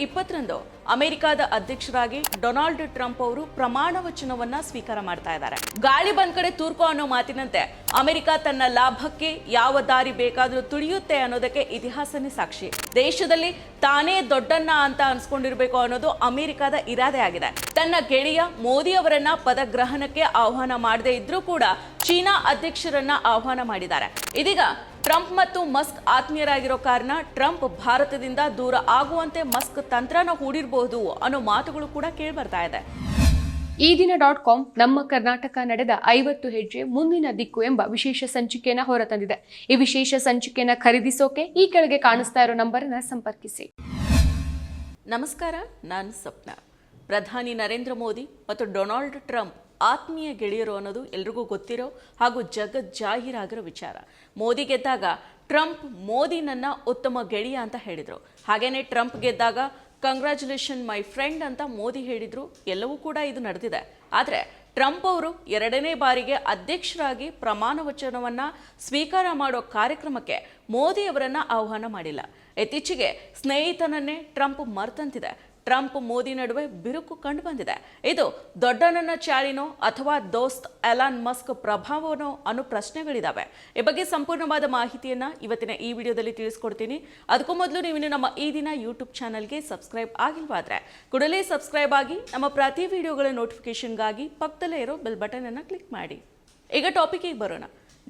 ಇಪ್ಪತ್ತರಂದು ಅಮೆರಿಕದ ಅಧ್ಯಕ್ಷರಾಗಿ ಡೊನಾಲ್ಡ್ ಟ್ರಂಪ್ ಅವರು ಪ್ರಮಾಣ ವಚನವನ್ನ ಸ್ವೀಕಾರ ಮಾಡ್ತಾ ಇದ್ದಾರೆ. ಗಾಳಿ ಬಂದ್ ಕಡೆ ತೂರ್ಕೋ ಅನ್ನೋ ಮಾತಿನಂತೆ ಅಮೆರಿಕ ತನ್ನ ಲಾಭಕ್ಕೆ ಯಾವ ದಾರಿ ಬೇಕಾದರೂ ತುಳಿಯುತ್ತೆ ಅನ್ನೋದಕ್ಕೆ ಇತಿಹಾಸನೇ ಸಾಕ್ಷಿ. ದೇಶದಲ್ಲಿ ತಾನೇ ದೊಡ್ಡನ್ನ ಅಂತ ಅನ್ಸ್ಕೊಂಡಿರ್ಬೇಕು ಅನ್ನೋದು ಅಮೆರಿಕದ ಇರಾದೆ ಆಗಿದೆ. ತನ್ನ ಗೆಳೆಯ ಮೋದಿ ಅವರನ್ನ ಪದಗ್ರಹಣಕ್ಕೆ ಆಹ್ವಾನ ಮಾಡದೇ ಇದ್ರೂ ಕೂಡ ಚೀನಾ ಅಧ್ಯಕ್ಷರನ್ನ ಆಹ್ವಾನ ಮಾಡಿದ್ದಾರೆ. ಇದೀಗ ಟ್ರಂಪ್ ಮತ್ತು ಮಸ್ಕ್ ಆತ್ಮೀಯರಾಗಿರೋ ಕಾರಣ ಟ್ರಂಪ್ ಭಾರತದಿಂದ ದೂರ ಆಗುವಂತೆ ಮಸ್ಕ್ ತಂತ್ರನ ಹೂಡಿರಬಹುದು ಅನ್ನೋ ಮಾತುಗಳು ಕೂಡ ಕೇಳಿಬರ್ತಾ ಇದೆ. ಈ ದಿನ ಡಾಟ್ ಕಾಮ್ ನಮ್ಮ ಕರ್ನಾಟಕ ನಡೆದ ಐವತ್ತು ಹೆಜ್ಜೆ ಮುಂದಿನ ದಿಕ್ಕು ಎಂಬ ವಿಶೇಷ ಸಂಚಿಕೆಯನ್ನು ಹೊರತಂದಿದೆ. ಈ ವಿಶೇಷ ಸಂಚಿಕೆಯನ್ನು ಖರೀದಿಸೋಕೆ ಈ ಕೆಳಗೆ ಕಾಣಿಸ್ತಾ ಇರೋ ನಂಬರ್ನ ಸಂಪರ್ಕಿಸಿ. ನಮಸ್ಕಾರ ನಾನು ಸಪ್ನ ಪ್ರಧಾನಿ ನರೇಂದ್ರ ಮೋದಿ ಮತ್ತು ಡೊನಾಲ್ಡ್ ಟ್ರಂಪ್ ಆತ್ಮೀಯ ಗೆಳೆಯರು ಅನ್ನೋದು ಎಲ್ರಿಗೂ ಗೊತ್ತಿರೋ ಹಾಗೂ ಜಗತ್ ಜಾಹೀರಾಗಿರೋ ವಿಚಾರ. ಮೋದಿ ಗೆದ್ದಾಗ ಟ್ರಂಪ್ ಮೋದಿ ನನ್ನ ಉತ್ತಮ ಗೆಳೆಯ ಅಂತ ಹೇಳಿದರು. ಹಾಗೇನೆ ಟ್ರಂಪ್ ಗೆದ್ದಾಗ ಕಂಗ್ರ್ಯಾಚುಲೇಷನ್ ಮೈ ಫ್ರೆಂಡ್ ಅಂತ ಮೋದಿ ಹೇಳಿದರು. ಎಲ್ಲವೂ ಕೂಡ ಇದು ನಡೆದಿದೆ. ಆದರೆ ಟ್ರಂಪ್ ಅವರು ಎರಡನೇ ಬಾರಿಗೆ ಅಧ್ಯಕ್ಷರಾಗಿ ಪ್ರಮಾಣ ವಚನವನ್ನು ಸ್ವೀಕಾರ ಮಾಡೋ ಕಾರ್ಯಕ್ರಮಕ್ಕೆ ಮೋದಿ ಅವರನ್ನು ಆಹ್ವಾನ ಮಾಡಿಲ್ಲ. ಇತ್ತೀಚೆಗೆ ಸ್ನೇಹಿತನನ್ನೇ ಟ್ರಂಪ್ ಮರ್ತಂತಿದೆ. ಟ್ರಂಪ್ ಮೋದಿ ನಡುವೆ ಬಿರುಕು ಕಂಡು ಬಂದಿದೆ ಇದು ದೊಡ್ಡನನ್ನ ಚಾಳಿನೋ ಅಥವಾ ದೋಸ್ತ್ ಎಲಾನ್ ಮಸ್ಕ್ ಪ್ರಭಾವನೋ ಅನ್ನೋ ಪ್ರಶ್ನೆಗಳಿದಾವೆ. ಈ ಬಗ್ಗೆ ಸಂಪೂರ್ಣವಾದ ಮಾಹಿತಿಯನ್ನ ಇವತ್ತಿನ ಈ ವಿಡಿಯೋದಲ್ಲಿ ತಿಳಿಸ್ಕೊಡ್ತೀನಿ. ಅದಕ್ಕೂ ಮೊದಲು ನೀವು ನಮ್ಮ ಈ ದಿನ ಯೂಟ್ಯೂಬ್ ಚಾನಲ್ಗೆ ಸಬ್ಸ್ಕ್ರೈಬ್ ಆಗಿಲ್ವಾದ್ರೆ ಕೂಡಲೇ ಸಬ್ಸ್ಕ್ರೈಬ್ ಆಗಿ ನಮ್ಮ ಪ್ರತಿ ವಿಡಿಯೋಗಳ ನೋಟಿಫಿಕೇಶನ್ಗಾಗಿ ಪಕ್ಕದಲ್ಲೇ ಇರೋ ಬೆಲ್ ಬಟನ್ ಅನ್ನು ಕ್ಲಿಕ್ ಮಾಡಿ. ಈಗ ಟಾಪಿಕಿಗೆ ಬರೋಣ.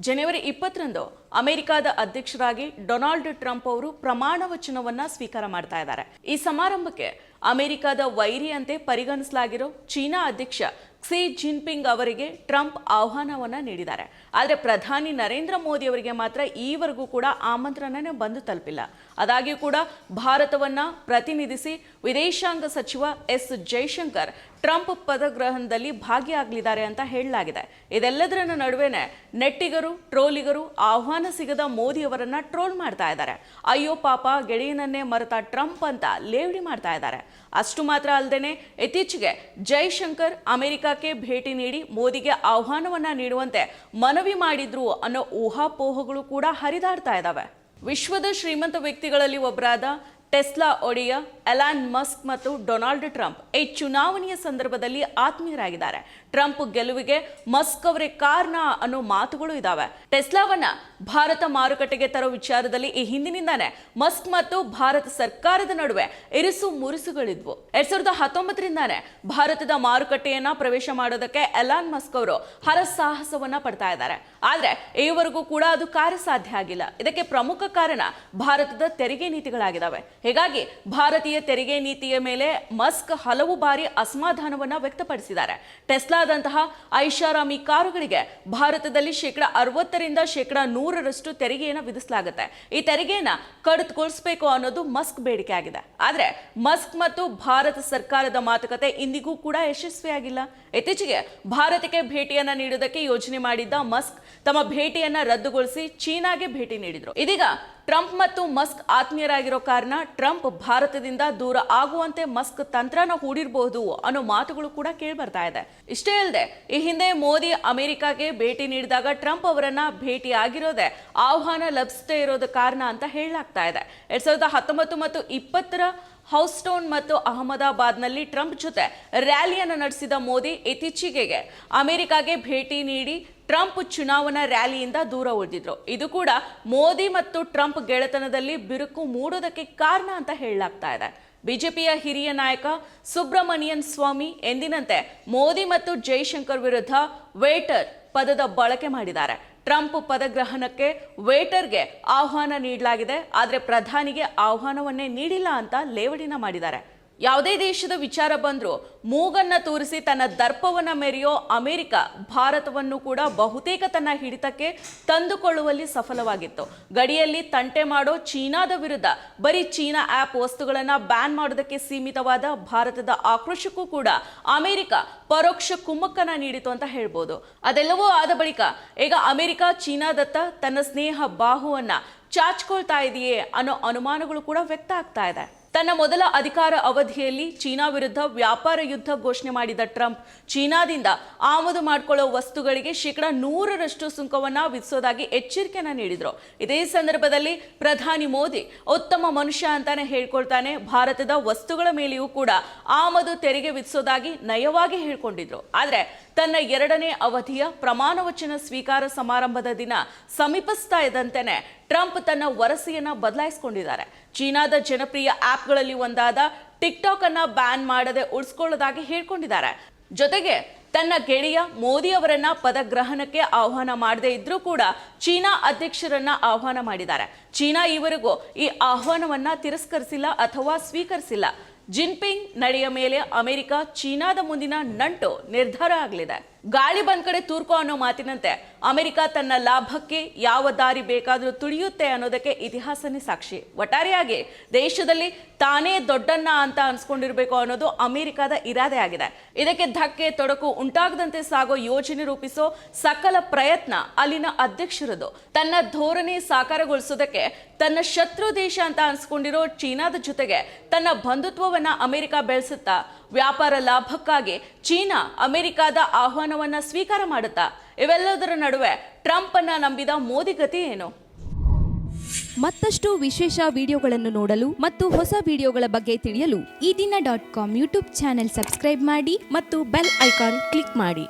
ಜನವರಿ ಇಪ್ಪತ್ತರಂದು ಅಮೆರಿಕದ ಅಧ್ಯಕ್ಷರಾಗಿ ಡೊನಾಲ್ಡ್ ಟ್ರಂಪ್ ಅವರು ಪ್ರಮಾಣ ವಚನವನ್ನ ಸ್ವೀಕಾರ ಮಾಡ್ತಾ ಇದ್ದಾರೆ. ಈ ಸಮಾರಂಭಕ್ಕೆ ಅಮೆರಿಕದ ವೈರಿಯಂತೆ ಪರಿಗಣಿಸಲಾಗಿರೋ ಚೀನಾ ಅಧ್ಯಕ್ಷ ಕ್ಸಿ ಜಿನ್ಪಿಂಗ್ ಅವರಿಗೆ ಟ್ರಂಪ್ ಆಹ್ವಾನವನ್ನ ನೀಡಿದ್ದಾರೆ. ಆದರೆ ಪ್ರಧಾನಿ ನರೇಂದ್ರ ಮೋದಿ ಅವರಿಗೆ ಮಾತ್ರ ಈವರೆಗೂ ಕೂಡ ಆಮಂತ್ರಣನೇ ಬಂದು ತಲುಪಿಲ್ಲ. ಅದಾಗಿಯೂ ಕೂಡ ಭಾರತವನ್ನು ಪ್ರತಿನಿಧಿಸಿ ವಿದೇಶಾಂಗ ಸಚಿವ ಎಸ್ ಜೈಶಂಕರ್ ಟ್ರಂಪ್ ಪದಗ್ರಹಣದಲ್ಲಿ ಭಾಗಿಯಾಗಲಿದ್ದಾರೆ ಅಂತ ಹೇಳಲಾಗಿದೆ. ಇದೆಲ್ಲದರ ನಡುವೆನೆ ನೆಟ್ಟಿಗರು, ಟ್ರೋಲಿಗರು ಆಹ್ವಾನ ಸಿಗದ ಮೋದಿ ಅವರನ್ನ ಟ್ರೋಲ್ ಮಾಡ್ತಾ ಇದ್ದಾರೆ. ಅಯ್ಯೋ ಪಾಪ, ಗೆಳೆಯನನ್ನೇ ಮರೆತ ಟ್ರಂಪ್ ಅಂತ ಲೇವಡಿ ಮಾಡ್ತಾ ಇದ್ದಾರೆ. ಅಷ್ಟು ಮಾತ್ರ ಅಲ್ಲದೆ ಇತ್ತೀಚೆಗೆ ಜೈಶಂಕರ್ ಅಮೆರಿಕಕ್ಕೆ ಭೇಟಿ ನೀಡಿ ಮೋದಿಗೆ ಆಹ್ವಾನವನ್ನ ನೀಡುವಂತೆ ಮನವಿ ಮಾಡಿದ್ರು ಅನ್ನೋ ಊಹಾಪೋಹಗಳು ಕೂಡ ಹರಿದಾಡ್ತಾ ಇದ್ದಾವೆ ವಿಶ್ವದ ಶ್ರೀಮಂತ ವ್ಯಕ್ತಿಗಳಲ್ಲಿ ಒಬ್ಬರಾದ ಟೆಸ್ಲಾ ಒಡೆಯ ಎಲಾನ್ ಮಸ್ಕ್ ಮತ್ತು ಡೊನಾಲ್ಡ್ ಟ್ರಂಪ್ ಈ ಚುನಾವಣೆಯ ಸಂದರ್ಭದಲ್ಲಿ ಆತ್ಮೀಯರಾಗಿದ್ದಾರೆ. ಟ್ರಂಪ್ ಗೆಲುವಿಗೆ ಮಸ್ಕ್ ಅವರೇ ಕಾರಣ ಅನ್ನೋ ಮಾತುಗಳು ಇದಾವೆ. ಟೆಸ್ಲಾವನ್ನ ಭಾರತ ಮಾರುಕಟ್ಟೆಗೆ ತರೋ ವಿಚಾರದಲ್ಲಿ ಈ ಹಿಂದಿನಿಂದಾನೆ ಮಸ್ಕ್ ಮತ್ತು ಭಾರತ ಸರ್ಕಾರದ ನಡುವೆ ಇರಿಸು ಮುರಿಸುಗಳಿದ್ವು. ಎರಡ್ ಸಾವಿರದ ಹತ್ತೊಂಬತ್ತರಿಂದಾನೆ ಭಾರತದ ಮಾರುಕಟ್ಟೆಯನ್ನ ಪ್ರವೇಶ ಮಾಡೋದಕ್ಕೆ ಎಲಾನ್ ಮಸ್ಕ್ ಅವರು ಹರಸಾಹಸವನ್ನ ಪಡ್ತಾ ಇದ್ದಾರೆ. ಆದ್ರೆ ಈವರೆಗೂ ಕೂಡ ಅದು ಕಾರ್ಯಸಾಧ್ಯ ಆಗಿಲ್ಲ. ಇದಕ್ಕೆ ಪ್ರಮುಖ ಕಾರಣ ಭಾರತದ ತೆರಿಗೆ ನೀತಿಗಳಾಗಿದ್ದಾವೆ. ಹೀಗಾಗಿ ಭಾರತೀಯ ತೆರಿಗೆ ನೀತಿಯ ಮೇಲೆ ಮಸ್ಕ್ ಹಲವು ಬಾರಿ ಅಸಮಾಧಾನವನ್ನು ವ್ಯಕ್ತಪಡಿಸಿದ್ದಾರೆ. ಟೆಸ್ಲಾದಂತಹ ಐಷಾರಾಮಿ ಕಾರುಗಳಿಗೆ ಭಾರತದಲ್ಲಿ ಶೇಕಡ ಅರವತ್ತರಿಂದ ಶೇಕಡ ನೂರರಷ್ಟು ತೆರಿಗೆಯನ್ನು ವಿಧಿಸಲಾಗುತ್ತೆ. ಈ ತೆರಿಗೆಯನ್ನ ಕಡಿತಗೊಳಿಸಬೇಕು ಅನ್ನೋದು ಮಸ್ಕ್ ಬೇಡಿಕೆ ಆಗಿದೆ. ಆದರೆ ಮಸ್ಕ್ ಮತ್ತು ಭಾರತ ಸರ್ಕಾರದ ಮಾತುಕತೆ ಇಂದಿಗೂ ಕೂಡ ಯಶಸ್ವಿಯಾಗಿಲ್ಲ. ಇತ್ತೀಚೆಗೆ ಭಾರತಕ್ಕೆ ಭೇಟಿಯನ್ನ ನೀಡುವುದಕ್ಕೆ ಯೋಜನೆ ಮಾಡಿದ್ದ ಮಸ್ಕ್ ತಮ್ಮ ಭೇಟಿಯನ್ನ ರದ್ದುಗೊಳಿಸಿ ಚೀನಾಗೆ ಭೇಟಿ ನೀಡಿದ್ರು. ಇದೀಗ ಟ್ರಂಪ್ ಮತ್ತು ಮಸ್ಕ್ ಆತ್ಮೀಯರಾಗಿರೋ ಕಾರಣ ಟ್ರಂಪ್ ಭಾರತದಿಂದ ದೂರ ಆಗುವಂತೆ ಮಸ್ಕ್ ತಂತ್ರನ ಹೂಡಿರಬಹುದು ಅನ್ನೋ ಮಾತುಗಳು ಕೂಡ ಕೇಳಿಬರ್ತಾ ಇದೆ. ಇಷ್ಟೇ ಅಲ್ಲದೆ ಈ ಹಿಂದೆ ಮೋದಿ ಅಮೆರಿಕಾಗೆ ಭೇಟಿ ನೀಡಿದಾಗ ಟ್ರಂಪ್ ಅವರನ್ನ ಭೇಟಿ ಆಗಿರೋದೆ ಆಹ್ವಾನ ಲಭಿಸದೇ ಇರೋದ ಕಾರಣ ಅಂತ ಹೇಳಲಾಗ್ತಾ ಇದೆ. ಎರಡ್ ಸಾವಿರದ ಹತ್ತೊಂಬತ್ತು ಮತ್ತು ಇಪ್ಪತ್ತರ ಹೌಸ್ಟೋನ್ ಮತ್ತು ಅಹಮದಾಬಾದ್ನಲ್ಲಿ ಟ್ರಂಪ್ ಜೊತೆ ರ್ಯಾಲಿಯನ್ನು ನಡೆಸಿದ ಮೋದಿ ಇತ್ತೀಚೆಗೆ ಅಮೆರಿಕಾಗೆ ಭೇಟಿ ನೀಡಿ ಟ್ರಂಪ್ ಚುನಾವಣಾ ರ್ಯಾಲಿಯಿಂದ ದೂರ ಉಳಿದಿದ್ರು. ಇದು ಕೂಡ ಮೋದಿ ಮತ್ತು ಟ್ರಂಪ್ ಗೆಳೆತನದಲ್ಲಿ ಬಿರುಕು ಮೂಡೋದಕ್ಕೆ ಕಾರಣ ಅಂತ ಹೇಳಲಾಗ್ತಾ ಇದೆ. ಬಿಜೆಪಿಯ ಹಿರಿಯ ನಾಯಕ ಸುಬ್ರಮಣಿಯನ್ ಸ್ವಾಮಿ ಎಂದಿನಂತೆ ಮೋದಿ ಮತ್ತು ಜೈಶಂಕರ್ ವಿರುದ್ಧ ವೇಟರ್ ಪದದ ಬಳಕೆ ಮಾಡಿದ್ದಾರೆ. ಟ್ರಂಪ್ ಪದಗ್ರಹಣಕ್ಕೆ ವೇಟರ್ಗೆ ಆಹ್ವಾನ ನೀಡಲಾಗಿದೆ. ಆದರೆ ಪ್ರಧಾನಿಗೆ ಆಹ್ವಾನವನ್ನೇ ನೀಡಿಲ್ಲ ಅಂತ ಲೇವಡಿನ ಮಾಡಿದ್ದಾರೆ. ಯಾವುದೇ ದೇಶದ ವಿಚಾರ ಬಂದರೂ ಮೂಗನ್ನ ತೋರಿಸಿ ತನ್ನ ದರ್ಪವನ್ನು ಮೆರೆಯೋ ಅಮೆರಿಕ ಭಾರತವನ್ನು ಕೂಡ ಬಹುತೇಕ ತನ್ನ ಹಿಡಿತಕ್ಕೆ ತಂದುಕೊಳ್ಳುವಲ್ಲಿ ಸಫಲವಾಗಿತ್ತು. ಗಡಿಯಲ್ಲಿ ತಂಟೆ ಮಾಡೋ ಚೀನಾದ ವಿರುದ್ಧ ಬರೀ ಚೀನಾ ಆ್ಯಪ್ ವಸ್ತುಗಳನ್ನು ಬ್ಯಾನ್ ಮಾಡೋದಕ್ಕೆ ಸೀಮಿತವಾದ ಭಾರತದ ಆಕ್ರೋಶಕ್ಕೂ ಕೂಡ ಅಮೆರಿಕ ಪರೋಕ್ಷ ಕುಮ್ಮಕ್ಕನ ನೀಡಿತು ಅಂತ ಹೇಳ್ಬೋದು. ಅದೆಲ್ಲವೂ ಆದ ಬಳಿಕ ಈಗ ಅಮೆರಿಕ ಚೀನಾದತ್ತ ತನ್ನ ಸ್ನೇಹ ಬಾಹುವನ್ನು ಚಾಚ್ಕೊಳ್ತಾ ಇದೆಯೇ ಅನ್ನೋ ಅನುಮಾನಗಳು ಕೂಡ ವ್ಯಕ್ತ ಆಗ್ತಾ ಇದೆ. ತನ್ನ ಮೊದಲ ಅಧಿಕಾರ ಅವಧಿಯಲ್ಲಿ ಚೀನಾ ವಿರುದ್ಧ ವ್ಯಾಪಾರ ಯುದ್ಧ ಘೋಷಣೆ ಮಾಡಿದ ಟ್ರಂಪ್, ಚೀನಾದಿಂದ ಆಮದು ಮಾಡಿಕೊಳ್ಳುವ ವಸ್ತುಗಳಿಗೆ ಶೇಕಡ ನೂರರಷ್ಟು ಸುಂಕವನ್ನು ವಿಧಿಸೋದಾಗಿ ಎಚ್ಚರಿಕೆಯನ್ನು ನೀಡಿದರು. ಇದೇ ಸಂದರ್ಭದಲ್ಲಿ ಪ್ರಧಾನಿ ಮೋದಿ ಉತ್ತಮ ಮನುಷ್ಯ ಅಂತಾನೆ ಹೇಳ್ಕೊಳ್ತಾನೆ. ಭಾರತದ ವಸ್ತುಗಳ ಮೇಲೆಯೂ ಕೂಡ ಆಮದು ತೆರಿಗೆ ವಿಧಿಸೋದಾಗಿ ನಯವಾಗಿ ಹೇಳ್ಕೊಂಡಿದ್ರು. ಆದ್ರೆ ತನ್ನ ಎರಡನೇ ಅವಧಿಯ ಪ್ರಮಾಣ ವಚನ ಸ್ವೀಕಾರ ಸಮಾರಂಭದ ದಿನ ಸಮೀಪಿಸ್ತಾ ಇದ್ದಂತೆಯೇ ಟ್ರಂಪ್ ತನ್ನ ವರಸೆಯನ್ನ ಬದಲಾಯಿಸಿಕೊಂಡಿದ್ದಾರೆ. ಚೀನಾದ ಜನಪ್ರಿಯ ಆಪ್ಗಳಲ್ಲಿ ಒಂದಾದ ಟಿಕ್ಟಾಕ್ ಅನ್ನ ಬ್ಯಾನ್ ಮಾಡದೆ ಉಳಿಸ್ಕೊಳ್ಳೋದಾಗಿ ಹೇಳ್ಕೊಂಡಿದ್ದಾರೆ. ಜೊತೆಗೆ ತನ್ನ ಗೆಳೆಯ ಮೋದಿ ಅವರನ್ನ ಪದಗ್ರಹಣಕ್ಕೆ ಆಹ್ವಾನ ಮಾಡದೇ ಇದ್ರೂ ಕೂಡ ಚೀನಾ ಅಧ್ಯಕ್ಷರನ್ನ ಆಹ್ವಾನ ಮಾಡಿದ್ದಾರೆ. ಚೀನಾ ಈವರೆಗೂ ಈ ಆಹ್ವಾನವನ್ನ ತಿರಸ್ಕರಿಸಿಲ್ಲ ಅಥವಾ ಸ್ವೀಕರಿಸಿಲ್ಲ. ಜಿನ್ಪಿಂಗ್ ನಡೆಯ ಮೇಲೆ ಅಮೆರಿಕ ಚೀನಾದ ಮುಂದಿನ ನಂಟು ನಿರ್ಧಾರ ಆಗಲಿದೆ. ಗಾಳಿ ಬಂದ ಕಡೆ ತೂರ್ಕೋ ಅನ್ನೋ ಮಾತಿನಂತೆ. ಅಮೆರಿಕ ತನ್ನ ಲಾಭಕ್ಕೆ ಯಾವ ದಾರಿ ಬೇಕಾದರೂ ತುಳಿಯುತ್ತೆ ಅನ್ನೋದಕ್ಕೆ ಇತಿಹಾಸನೇ ಸಾಕ್ಷಿ. ಒಟ್ಟಾರೆಯಾಗಿ ದೇಶದಲ್ಲಿ ತಾನೇ ದೊಡ್ಡನ್ನ ಅಂತ ಅನ್ಸ್ಕೊಂಡಿರ್ಬೇಕು ಅನ್ನೋದು ಅಮೆರಿಕದ ಇರಾದೆ ಆಗಿದೆ. ಇದಕ್ಕೆ ಧಕ್ಕೆ, ತೊಡಕು ಉಂಟಾಗದಂತೆ ಸಾಗೋ ಯೋಜನೆ ರೂಪಿಸೋ ಸಕಲ ಪ್ರಯತ್ನ ಅಲ್ಲಿನ ಅಧ್ಯಕ್ಷರದು. ತನ್ನ ಧೋರಣೆ ಸಾಕಾರಗೊಳಿಸೋದಕ್ಕೆ, ತನ್ನ ಶತ್ರು ದೇಶ ಅಂತ ಅನ್ಸ್ಕೊಂಡಿರೋ ಚೀನಾದ ಜೊತೆಗೆ ತನ್ನ ಬಂಧುತ್ವವನ್ನ ಅಮೆರಿಕ ಬೆಳೆಸುತ್ತಾ ವ್ಯಾಪಾರ ಲಾಭಕ್ಕಾಗಿ ಚೀನಾ ಅಮೆರಿಕದ ಆಹ್ವಾನವನ್ನ ಸ್ವೀಕಾರ ಮಾಡುತ್ತಾ? ಇವೆಲ್ಲದರ ನಡುವೆ ಟ್ರಂಪ್ ಅನ್ನ ನಂಬಿದ ಮೋದಿ ಗತಿ ಏನು? ಮತ್ತಷ್ಟು ವಿಶೇಷ ವಿಡಿಯೋಗಳನ್ನು ನೋಡಲು ಮತ್ತು ಹೊಸ ವಿಡಿಯೋಗಳ ಬಗ್ಗೆ ತಿಳಿಯಲು ಈ ದಿನ dot com YouTube channel subscribe ಮಾಡಿ ಮತ್ತು ಬೆಲ್ ಐಕಾನ್ ಕ್ಲಿಕ್ ಮಾಡಿ.